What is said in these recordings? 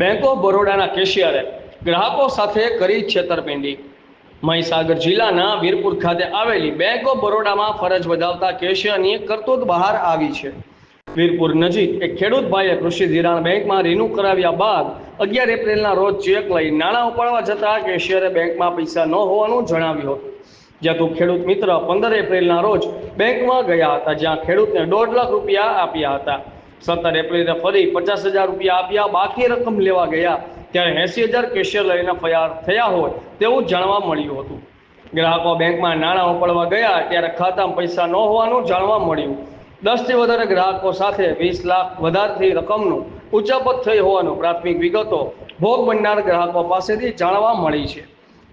Bank of બરોડાના કેશિયરે ગ્રાહકો સાથે કરી છેતરપિંડી. મહીસાગર જિલ્લાના વીરપુર ખાતે આવેલી બેંક ઓફ બરોડામાં ફરજ બજાવતા કેશિયરની કરતૂત બહાર આવી છે. વીરપુર નજીક એક ખેડૂત ભાઈએ કૃષિ ધિરાણ બેંકમાં રિન્યુ કરાવ્યા બાદ અગિયાર એપ્રિલના રોજ ચેક લઈ નાણાં ઉપાડવા જતાં કેશિયરે બેંકમાં પૈસા ન હોવાનું જણાવ્યું હતું. જ્યાં ખેડૂત મિત્ર પંદર એપ્રિલના રોજ બેંકમાં ગયા હતા, જ્યાં ખેડૂતને દોઢ લાખ રૂપિયા આપ્યા હતા. સત્તર એપ્રિલે ફરી પચાસ હજાર રૂપિયા આપ્યા, બાકી રકમ લેવા ગયા. ત્યારે એંસી હજાર કેશિયર લઈને ફરાર થયા હોય તેવું જાણવા મળ્યું હતું. ગ્રાહકો બેંકમાં નાણાં ઉપાડવા ગયા ત્યારે ખાતામાં પૈસા ન હોવાનું જાણવા મળ્યું. દસથી વધારે ગ્રાહકો સાથે વીસ લાખ વધારથી રકમનું ઉચાપત થઈ હોવાનું પ્રાથમિક વિગતો ભોગ બનનાર ગ્રાહકો પાસેથી જાણવા મળી છે.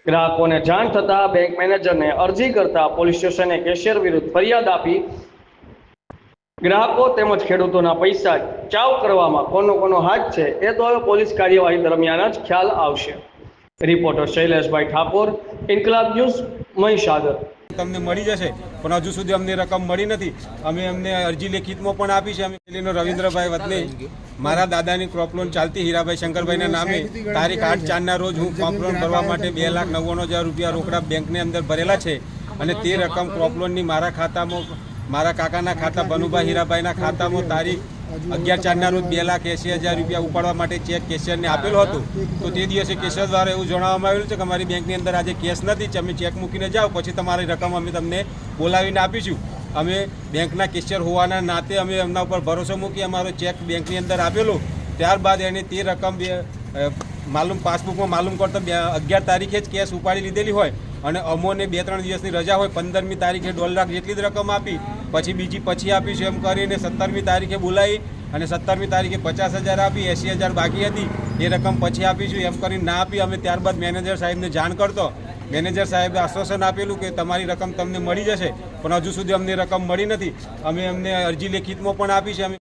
ગ્રાહકોને જાણ થતાં બેંક મેનેજરને અરજી કરતા પોલીસ સ્ટેશને કેશિયર વિરુદ્ધ ફરિયાદ આપી ગ્રાહકો તેમજ ખેડૂતોના પૈસા ચાવ કરવામાં કોનો કોનો હાથ છે એ તો હવે પોલીસ કાર્યવાહી દરમિયાન જ ખ્યાલ આવશે. Reporter Shaileshbhai Thakor, Inquilab news, Mahisagar. તમને મળી જશે, પણ હજુ સુધી અમને રકમ મળી નથી. અમે અમને અરજી લેખિતમાં પણ આપી છે, અમે દિલ્હીનો રવિન્દ્રભાઈ વતને, મારા દાદાની ક્રોપ લોન ચાલતી હીરાભાઈ શંકરભાઈના નામે તારીખ આઠ ચારના રોજ હું ક્રોપ લોન ભરવા માટે બે લાખ નવ્વાણું હજાર રૂપિયા રોકડા બેંકની અંદર ભરેલા છે અને તે રકમ ક્રોપ લોનની મારા ખાતામાં મારા કાકાના ખાતા બનુભાઈ હીરાભાઈના ખાતામાં તારીખ અગિયાર ચારના રોજ બે લાખ એસી હજાર રૂપિયા ઉપાડવા માટે ચેક કેશિયરને આપેલો હતો. તો તે દિવસે કેશિયર દ્વારા એવું જણાવવામાં આવેલું છે કે અમારી બેંકની અંદર આજે કેશ નથી, તમે ચેક મૂકીને જાઓ, પછી તમારી રકમ અમે તમને બોલાવીને આપીશું. અમે બેંકના કેશિયર હોવાના નાતે અમે એમના ઉપર ભરોસો મૂકી અમારો ચેક બેંકની અંદર આપેલો. ત્યારબાદ એને તે રકમ માલુમ, પાસબુકમાં માલુમ કરતો અગિયાર તારીખે જ કેશ ઉપાડી લીધેલી હોય. અને અમોને બે, ત્રણ દિવસની રજા હોય, પંદરમી તારીખે દોઢ લાખ જેટલી જ રકમ આપી, પછી બીજી પછી આપીશું એમ કરીને સત્તરમી તારીખે બોલાવી અને સત્તરમી તારીખે પચાસ હજાર આપી એંસી હજાર બાકી હતી, એ રકમ પછી આપીશું એમ કરીને ના આપી. અમે ત્યારબાદ મેનેજર સાહેબને જાણ કરતો. મેનેજર સાહેબે આશ્વાસન આપેલું કે તમારી રકમ તમને મળી જશે, પણ હજુ સુધી અમને રકમ મળી નથી. અમે અમને અરજી લેખિતમાં પણ આપી છે. અમે